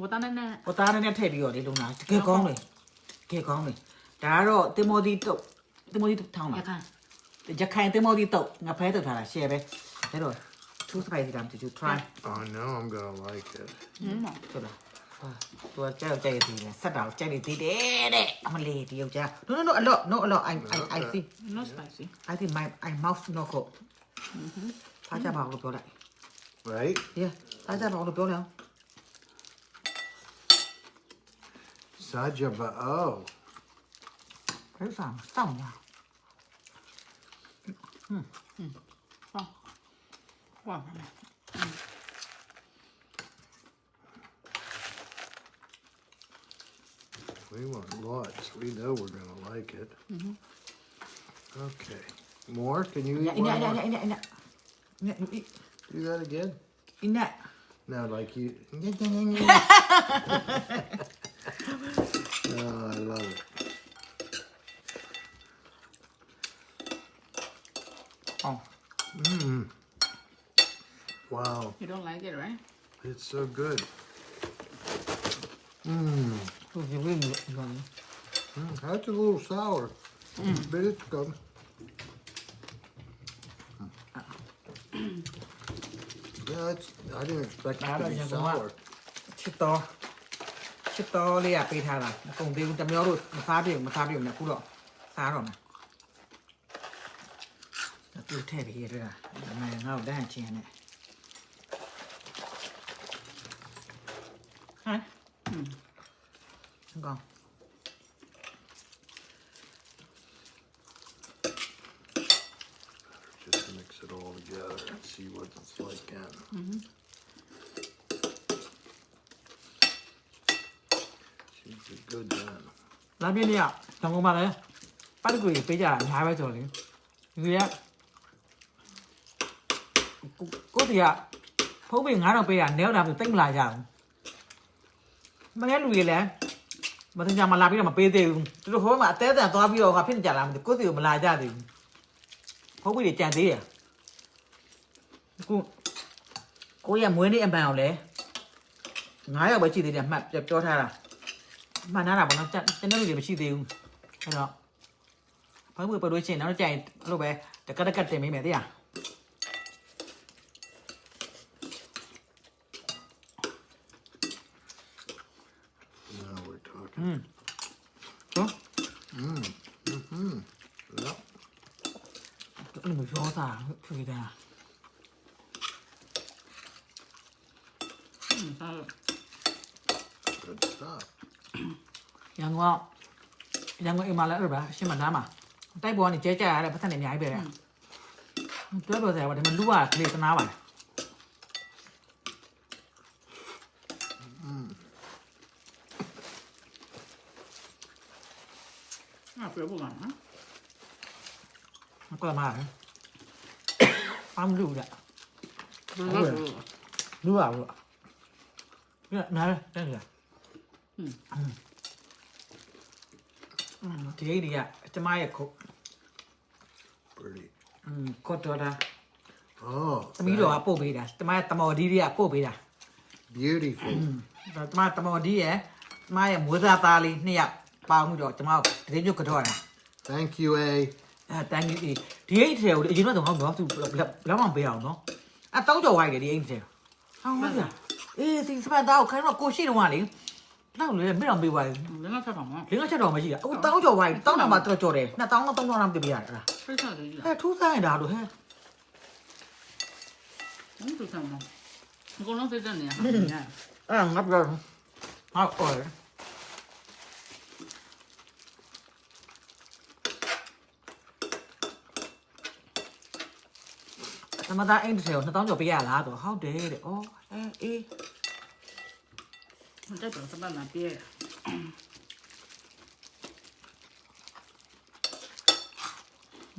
ဝတ်သားနဲ့နဲ့ဟိုသားနဲ့နဲ့ထည့်ပြီးတော့လေလုံတာတကယ်ကောင်းတယ်တကယ်ကောင်းတယ်ဒါကတော့တင်မောဒီတုတ်တင်မောဒီတုတ်ထောင်းရတာခိုင်ရခိုင်တင်မောဒီတုတ်ငါဖဲတုတ်ထားတာ share ပဲဒါတော့ two spicy lamb did you try Oh no, I'm gonna like it. ဟင်းမဟုတ်လားตัวเจ้าใจดีเนี่ยสัตว์ดาวใจดีเด้เด้อมะเลเดียวจ้ะ no no no a lot no a lot i i i see no spicy i think my i mouth no go ဖားကြပါဦးလို့ပြောလိုက် Right? yeah ဖားကြပါဦးလို့ပြောလိုက်အောင် Sajava. Oh. There's on somewhere. Hmm. Mm. Oh. Wow. Mm. We want lots. We know we're going to like it. Mm -hmm. Okay. More? Can you eat no, one no, more? No, no, no, no. Do that again? No. No, like you. Oh, I love it. Oh. Mmm. Wow. You don't like it, right? It's so good. Mmm. Mm, that's a little sour, mm. but it's good. yeah, I didn't expect it to be sour. 10달러야 베이타나 보통 대군 담요로 마사비요 마사비요 나 쿠로 사로 나တူထည့်ပြီးရတာဒါမှငါ့ကိုတန်းချင်းနဲ့ဟမ်ကောင်း just to mix it all together and see what it's like in. Mm-hmm. လာပြည့်နေ့ကတောင်ကုန်ပါလေပတ်ကူကြီးပေးကြတာအများပဲဆိုတော့လေဒီကကိုတီကဖုံးပေ9000ပေးတာနဲတာမျိုးတိတ်မလာကြဘူးမငဲလူကြီးလည်းမတင်ကြမလာပြီးတော့မပေးသေးဘူးသူတို့ဟိုမှာအသေးအံသွားပြီးတော့ငါဖြစ်နေကြလားမသိကိုတီကိုမလာကြသေးဘူးဖုံးပေတွေကြံသေးတယ်ကိုကိုရမွေးနေ့အပန်အောင်လဲ9ရောက်ပဲရှိသေးတယ်မှတ်ပြောထားတာ 바나나 보나 짠 짠으로 이렇게 시대요 그래서 방금 봐 놓으신 나로 짜이 로 배. 까다 까다 매매 돼 야. Now we're talking. 음. 어? 음. 음. 야. 오늘 뭐 좋 다. 저기 다. 음. Good stuff. 양과 양과 이 말라 얼마 심만 남아 따이보니 제자 아래 파탄에 냐이 베야 따이보세요 근데 뭐 누가 그래 떠나 봐 음. 아, 그래 보 나? 아까 말. 밤 누구 야? 누가 누가 누 가? 야, 나를 땡 겨. 음. 음. ဒီအိတ်တွေကကျမရဲ့ခုတ် Pretty. อืมကော့တော်တာ Oh. သမီးတော်ကပို့ပေးတာကျမရဲ့တမော်ဒီတွေကပို့ပေးတာ Beautiful. ဒါကျမတမော်ဒီရဲ့ကျမရဲ့မွေးသားသားလေးနှစ်ယောက်ပေါင်းပြီးတော့ကျမတို့တရင်ညွတ်ကတော့တာ Thank you, A. အဲတန်ကြီးဒီအိတ်ထဲကိုအရင်ကတော့တော့သူဘယ်မှမပေးအောင်နော်အတောင်းကြော်ဝိုက်တယ်ဒီအိတ်ထဲဟောင်းလားအေးစီစပတ်သားကိုခိုင်းတော့ကိုရှိတော့ကလေ လောက်လေမင်းတော့ပေးပါလေလင်းကချက်တော့မလားလင်းကချက်တော့မရှိတာအခုတောင်းကြော်ပါလေတောင်းတာမှတော်ကြော်တယ်နှစ်တောင်းတော့တောင်းတော့မသိပြရတယ်အဲ့ဒါဖိတ်စားတယ်ကြီးလားဟဲ့ထူးဆန်းနေတာလို့ဟဲ့ဟင်းထူးဆန်းမလားအကုန်လုံးသိတဲ့နေရာဟာအဲ့ငါပြောငါအော်သမသားအိမ်တစ်ထည်ကို2000ကျော်ပေးရလားသူဟုတ်တယ်တဲ့။အော်အေး 你这种是慢慢变。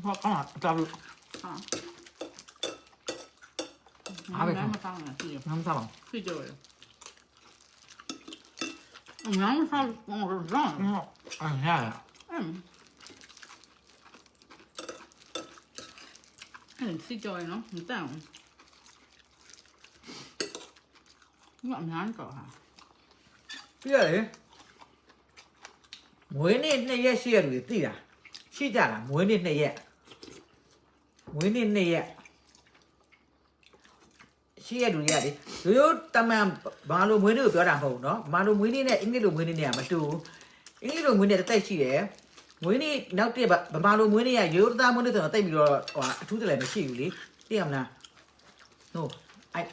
放干啥？咋不？啊。啥味？啥味？啥味？睡觉呀。娘们啥？我知道。嗯，哎呀。嗯。嗯，睡觉呢，你等我。你往哪走哈？ ပြရတယ်မွေးနေ့နှစ်ရက်ရှိရလူတွေသိတာရှိကြလားမွေးနေ့နှစ်ရက်မွေးနေ့နှစ်ရက်ရှိရလူတွေကလေရိုးရိုးတမန်ဘာလို့မွေးနေ့ကိုပြောတာမဟုတ်ဘူးเนาะဘာလို့မွေးနေ့နဲ့အင်္ဂလိပ်လိုမွေးနေ့နဲ့ကမတူဘူးအင်္ဂလိပ်လိုမွေးနေ့တစ်တိုက်ရှိတယ်မွေးနေ့နောက်တစ်ဗမာလိုမွေးနေ့ကရိုးရိုးသားမွေးနေ့ဆိုတော့တိတ်ပြီးတော့ဟိုအထူးတလည်းမရှိဘူးလေသိရမလား no အိုင်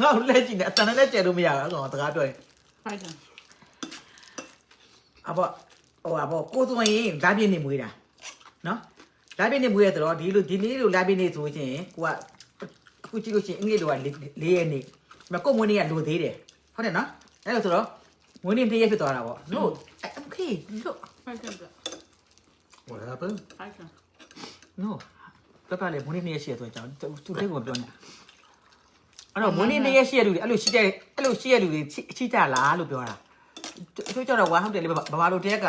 ငါ့ကိုလက်ကြည့်နေအတန်နဲ့လက်ကျဲလို့မရဘူးကောင်စကားပြောရင် ဖိုက်တယ် အဘောဟိုအဘောကိုစုံရင်လာပြင်းနေမွေးတာနော်လာပြင်းနေမွေးရတော့ဒီလိုဒီနေ့လိုလာပြင်းနေဆိုရင်ကိုကအခုကြည့်လို့ရှိရင်အင်္ဂလိပ်လိုက၄ရက်နေမကုတ်မွေးနေ့ကလိုသေးတယ်ဟုတ်တယ်နော်အဲ့လိုဆိုတော့မွေးနေ့တစ်ရက်ဖြစ်သွားတာပေါ့ no okay look ဖိုက်တယ် What happened? ဖိုက်တယ် no တပတ်လေမွေးနေ့နှစ်ရက်ရှိရဆိုတော့သူသူတိတ်ကိုပြောနေအဲ့တော့မွေးနေ့နှစ်ရက်ရှိရလူတွေအဲ့လိုရှိတဲ့အဲ့လိုရှိရလူတွေချိကြလားလို့ပြောတာ သူကြတော့ဝါဟုတ်တယ်လေဘာဘာလို့တက်က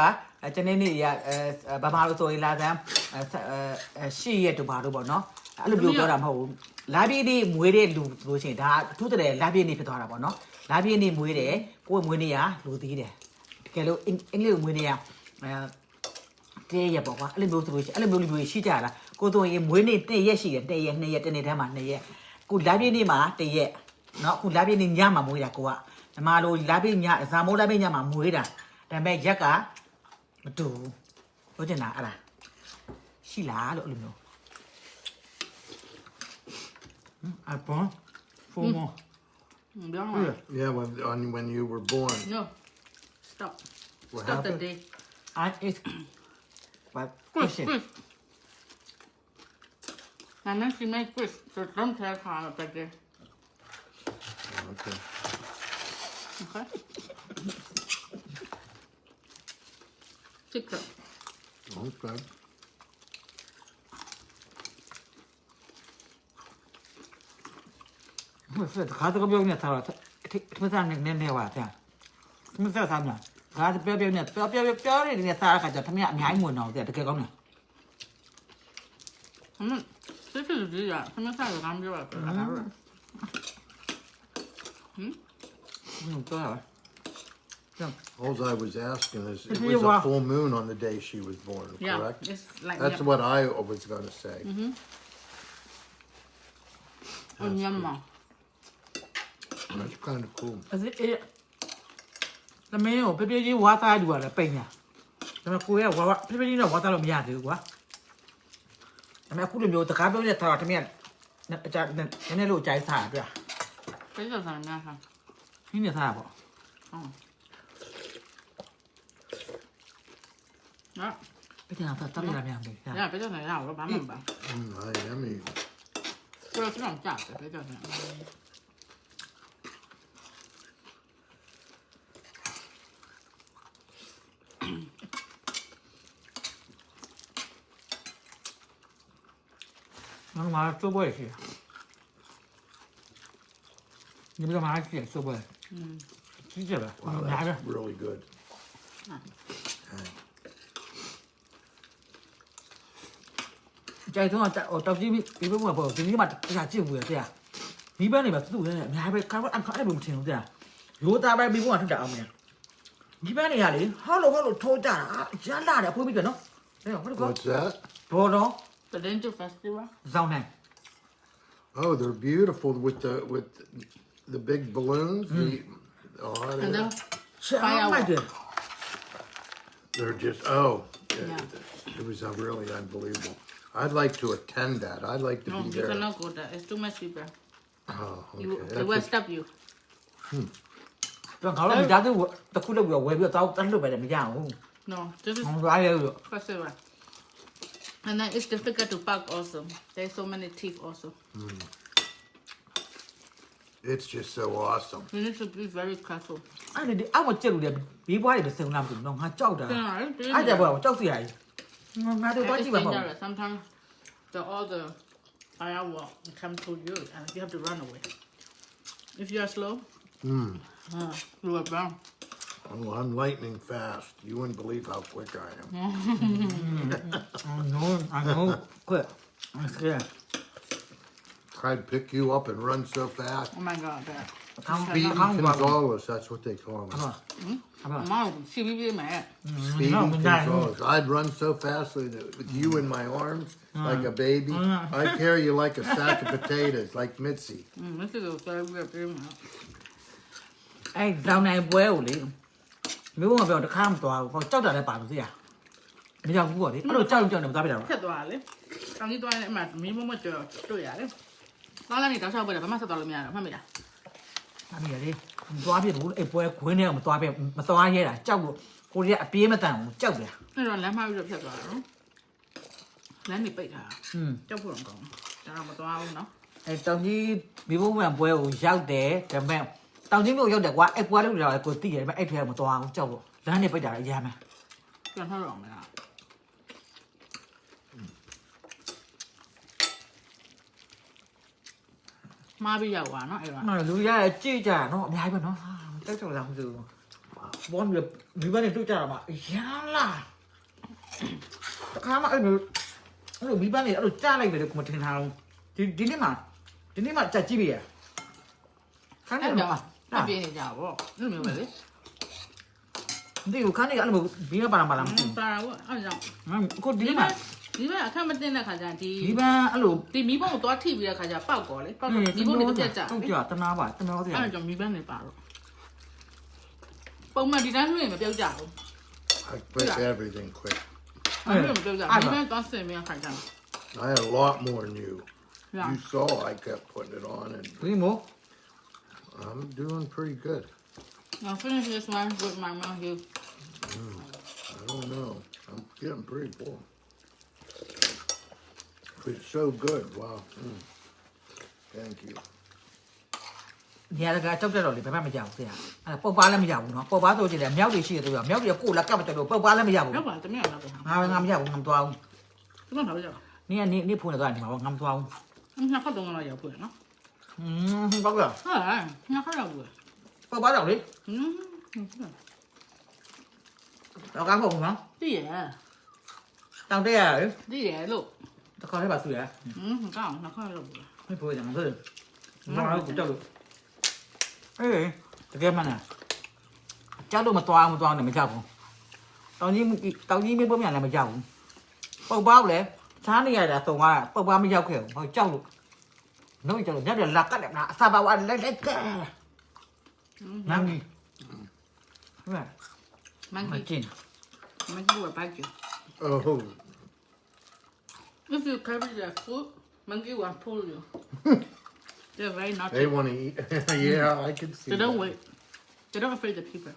ကျနေနေရအဲဘာဘာလို့ဆိုရင်လာစမ်းအဲရှေ့ရက်တို့ဘာလို့ပေါ့နော်အဲ့လိုမျိုးပြောတာမဟုတ်ဘူးလာပြေးနေမွေးတဲ့လူဆိုရှင်ဒါအထူးတည်းလာပြေးနေဖြစ်သွားတာပေါ့နော်လာပြေးနေမွေးတယ်ကိုယ်မွေးနေရလူသေးတယ်တကယ်လို့အင်္ဂလိပ်မွေးနေရအဲတဲရပေါ့ကွာအဲ့လိုမျိုးဆိုလို့ရှိရင်အဲ့လိုမျိုးလူတွေရှိကြလားကိုယ်ဆိုရင်မွေးနေတစ်ရက်ရှိတယ်တစ်ရက်နှစ်ရက်တစ်နေ့တည်းမှာနှစ်ရက်ကိုလာပြေးနေမှာတစ်ရက်နော်အခုလာပြေးနေညမှာမွေးတာကိုက ဓမ္မလိုလာပိညဇာမိုးလာပိညမှာမွေးတာဒါပေမဲ့ရက်ကမတူဘူးဟုတ်တယ်လားအဲ့ဒါရှိလားလို့အဲ့လိုမျိုးဟမ်အပေါ်ဖုန်းမ ပြောင်း ဟုတ် လာ လား Yeah, when on, when you were born. no stop What stop the happened? day I is but Chris question Chris နာမည်ရှိမဲ့ Chris ဆိုတော့ထားခါ 这个。OK。不是，孩这个表面他说他他他咱那那那话噻，他们说啥呢？孩子表表面表表表表里那啥个叫他们伢伢么闹的？他给讲呢？这是不一样，他们啥子感觉？嗯。တ် ဟုတ်တော့ All I was asking is, it If was you a were- full moon on the day she was born, yeah correct? it's like That's yeah. what I was gonna say. on Myanmar That's kind of cool. အဲ့ဒီသမင်းကိုပြပြကြီးဝါသားလူကလည်းပိန်ညာဒါပေမဲ့ကိုရဝါဝါပြပြကြီးတော့ဝါသားလို့မရသေးဘူးကွာဒါပေမဲ့အခုလိုမျိုးတကားပြောနေတဲ့သားတော့တမင်းကအကြနည်းနည်းလို့အကြိုက်စားတာတွေ့ စိတ်ကြ 힘이 다 봐. 어. 야, 베트남 더 땀이 나면 안 돼. 야, 야, 빼줘서 야, 우리 맘만 봐. 음, 아, 야미. 그럴 수는 없지 않아, 빼줘서. 막말 써봐야지. 이보다 맛있게 써봐야지. 음, 진짜 매. Wow, 음, that's 나를. really good. chạy thường là ở trong cái cái bên mà bỏ cái nhưng mà cái giá trị vừa thế à vì bên này mà tôi này nhà bên các bác ăn khói này bùng tiền thế à Dù ta bên bên mà thằng đạo mày vì bên này à, là đấy hello hello thôi chả chả là để quên biết chuyện đó đây không có What's that? Thôi đó. The Danger Festival. Rau này. Oh, they're beautiful with the with the big balloons. The, oh, and they're, then ချာမိုက်တယ် they're just oh, Yeah. it, it was uh, really unbelievable. I'd like to attend that. I'd like to no be you there. cannot go there it's too much people Oh, okay. you That's they will a- stop you တော့ခေါင်းလုံးကြားသူတခုလောက်ပြီးဝယ်ပြီးတော့တန်းလို့ပဲမရဘူး no this is ဟောသွားရလို့ festival and then it's difficult to park also there's so many thieves also it's just so awesome. you need to be very careful အဲ့ဒီအောက်ကျက်လို့လေဘေးဘွားတွေမစင်လားမသိဘူးနော်ငါကြောက်တာ Yeah, I did အဲ့ကြ it. ဘောကြောက်စီရည်ငါတို့တော့ It's ကြည့်ပါမဟုတ် dangerous. Sometimes the all the firework come to you and you have to run away. If you are slow, Mm. uh, you are burn. Oh, I'm lightning fast. You wouldn't believe how quick I am. I know I know quit I'm scared try to pick you up and run so fast. Oh my god that အခေါင်း Speed အခေါင်းပါဘူး Gonzalez, that's what they call ဟုတ် me. ပါဟုတ်ပါ အမရှိပြီးပြီးမယ် Speedy no, no. Gonzalez. I'd run so fast with, with you in my arms like a baby. I'd carry you like a sack of potatoes, like Mitzi. อืมမရှိတော့ဆက်ပြီးပြီးမယ် အဲ့ဒေါင်းနိုင်ပွဲကိုလေမျိုးမပြောတခါမှသွားဘူးဟောကြောက်တာလည်းပါလို့သိရမကြောက်ဘူးပေါ့လေအဲ့လိုကြောက်ကြောက်နေမသွားပြတာတော့ ဖြတ်သွားလေတောင်ကြီးသွားရင်အမ မီးမမကြော်တွေ့ရတယ်သွားလာနေတောက်ချောက်ပဲဘာမှဆက်သွားလို့မရတော့မှတ်မိလားအမေလေမသွားပြဘူးအဲ့ပွဲခွင်းထဲကမသွားပြမသွားရဲတာကြောက်လို့ကိုရီးယားအပြေးမတန်ဘူးကြောက်တယ်အဲ့တော့လမ်းမပြီးတော့ဖြတ်သွားတာနော်လမ်းနေပိတ်တာอืมကြောက်ဖို့တော့ကောင်းဒါတော့မသွားဘူးနော်အဲ့တောင်ကြီးမိဘမှန်ပွဲကိုရောက်တယ်ဒါပေမဲ့တောင်ကြီးမျိုးရောက်တယ်ကွာအဲ့ပွဲလို့တော့ကိုသိရတယ်ဒါပေမဲ့အဲ့ထဲကမသွားဘူးကြောက်လို့လမ်းနေပိတ်တာလည်းရမ်းမယ်ပြန်ထွက်တော့မလား မားပြီးရောက်သွားနော်အဲ့တော့နော်လူရရဲ့ကြည့်ကြနော်အများကြီးပဲနော်ဟာတက်ကြောက်လာမှမသိဘူးဘောမျိုးမိဘနဲ့တွေ့ကြတာမှရမ်းလာတခါမှအဲ့လိုအဲ့လိုမိဘနဲ့အဲ့လိုကြားလိုက်တယ်ကိုမထင်ထားဘူးဒီဒီနေ့မှဒီနေ့မှကြက်ကြည့်ပြီရခန်းနေအဲ့တော့တော့အပြင်းနေကြပါဘောအဲ့လိုမျိုးပဲလေဒီကိုခန်းနေကအဲ့လိုဘီးမပါလာပါလားမသိပါတော့အဲ့ကြောင့်ဘူးကိုဒီဒီနေ့မှ မှာဒီမှာအခက်မတင်တဲ့ခါကျရင်ဒီမိဘအဲ့လိုဒီမီးပုံကိုသွားထိပြီးတဲ့ခါကျပောက်ကောလေပောက်တော့မီးပုံတွေပြတ်ကြဟုတ်ကြတနာပါတနာတယ်အဲ့ကြောင့်မီးပန်းနေပါတော့ပုံမှန်ဒီတိုင်းလွှင့်မပြောက်ကြဘူး I quit everything quick. အဲ့လိုမပြောက်ကြဘူးမီးပန်းသွားစင်ပြီးခါကျ I had a lot more than you. Yeah. You saw I kept putting it on, and ဒီမို့ I'm doing pretty good. Now finish this one with my mouth here. I don't know. I'm getting pretty full. It's so good. Wow. Mm. Thank you. နေရာကကြောက်ကြတော့လေဘယ်မှမကြောက်ဘူးဆရာအဲ့ပုတ်ပါလည်းမကြောက်ဘူးနော်ပုတ်ပါဆိုချင်တယ်မြောက်တွေရှိတယ်သူကမြောက်တွေကကိုလက်ကပ်မကြောက်လို့ပုတ်ပါလည်းမကြောက်ဘူးရောက်ပါတမရတော့ပဲငါပဲငါမကြောက်ဘူးငါမသွားဘူးတမထားပါကြပါနေကနေနေဖုန်းနဲ့သွားနေမှာငါမသွားဘူးနှစ်ခါတော့ငါရောက်ဖွင့်နော်อืมဟုတ်ကဲ့ဟာနှစ်ခါရောက်ဘူးပုတ်ပါတော့လေဟင်းတော့ကားဖို့နော်တည်ရတောင်းတက်ရလေတည်ရလို့ 나 카레 봤어요. 응, 그러니까 나 카레 là 왜 보여 장들? 나 진짜로. 에이, 그게 뭐냐? 짜도 뭐 toa một toa này mới chào không? Tao như tao như biết bơm nhà này mới chào không? Bao bao đấy, sáng nay là tổ mà bao bao mới chào kiểu hồi chào được. Nói cho nhất là lạc các đẹp nạ sao bao ăn lấy lấy kè. Mang đi. Mang đi. Mang chín. Mang đi buổi ba chứ. Ờ hùng. If you carry that food, monkey will pull you. They're very naughty. They want to eat. yeah, I can see. They don't that. wait. They don't afraid of people.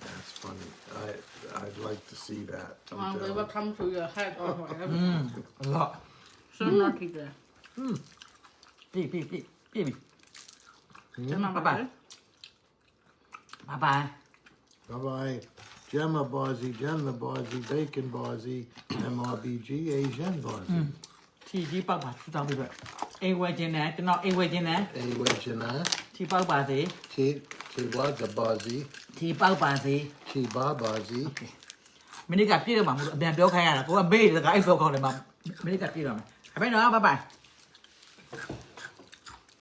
That's funny. I I'd like to see that. I'm they will come to your head or whatever. Mm, a lot. So lucky there. Beep, beep, beep, beep. Bye bye. Bye bye. Bye bye. Gemma Bozzy, Gemma Bozzy, Bacon Bozzy, MRBG, Asian Bozzy. ချီကြီးပောက်ပါထူတောင်းပြီးတော့အိမ်ဝဲခြင်းနဲ့ကျွန်တော်အိမ်ဝဲခြင်းနဲ့ A Wejana, ချီပောက်ပါစေ T Tiwaga Bozzy, ချီပောက်ပါစေ Chiba Bozzy. မိနစ်ကပြည့်တော့မှာမဟုတ်အပြန်ပြောခိုင်းရတာကိုကမေးတယ်ကအဲ့ပြောကောင်းတယ်မှာမိနစ်ကပြည့်တော့မယ်အဖေနော်ဘိုင်ဘိုင်